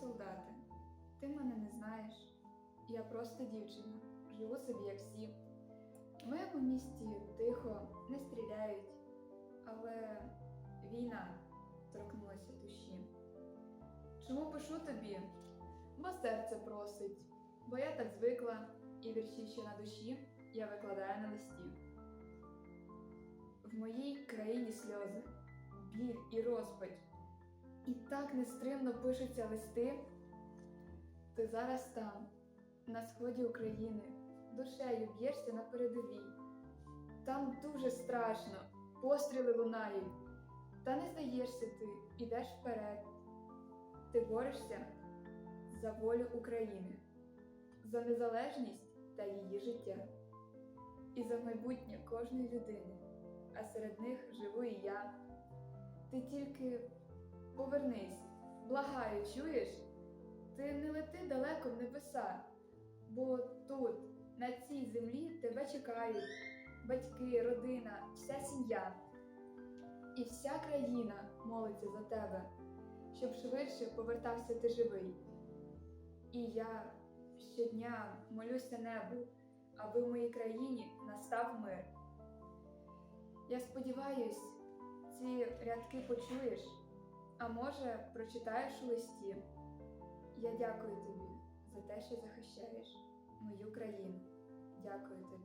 солдате, ти мене не знаєш. Я просто дівчина, живу собі, як всі. В моєму місті тихо, не стріляють, але війна торкнулася душі. Чому пишу тобі? Бо серце просить, бо я так звикла, і вірші, що на душі, я викладаю на листі. В моїй країні сльози, біль і розпач, і так нестримно пишуться листи. Ти зараз там, на сході України, душею б'єшся на передовій. Там дуже страшно, постріли лунають, та не здаєшся ти, ідеш вперед. Ти борешся за волю України, за незалежність та її життя, і за майбутнє кожної людини, а серед них живу і я. Ти тільки повернись, благаю, чуєш? Ти не лети далеко в небеса, бо тут, на цій землі, тебе чекають батьки, родина, вся сім'я. І вся країна молиться за тебе, щоб швидше повертався ти живий. І я щодня молюся небу, аби в моїй країні настав мир. Я сподіваюсь, ці рядки почуєш, а може, прочитаєш у листі. Я дякую тобі за те, що захищаєш мою країну. Дякую тобі.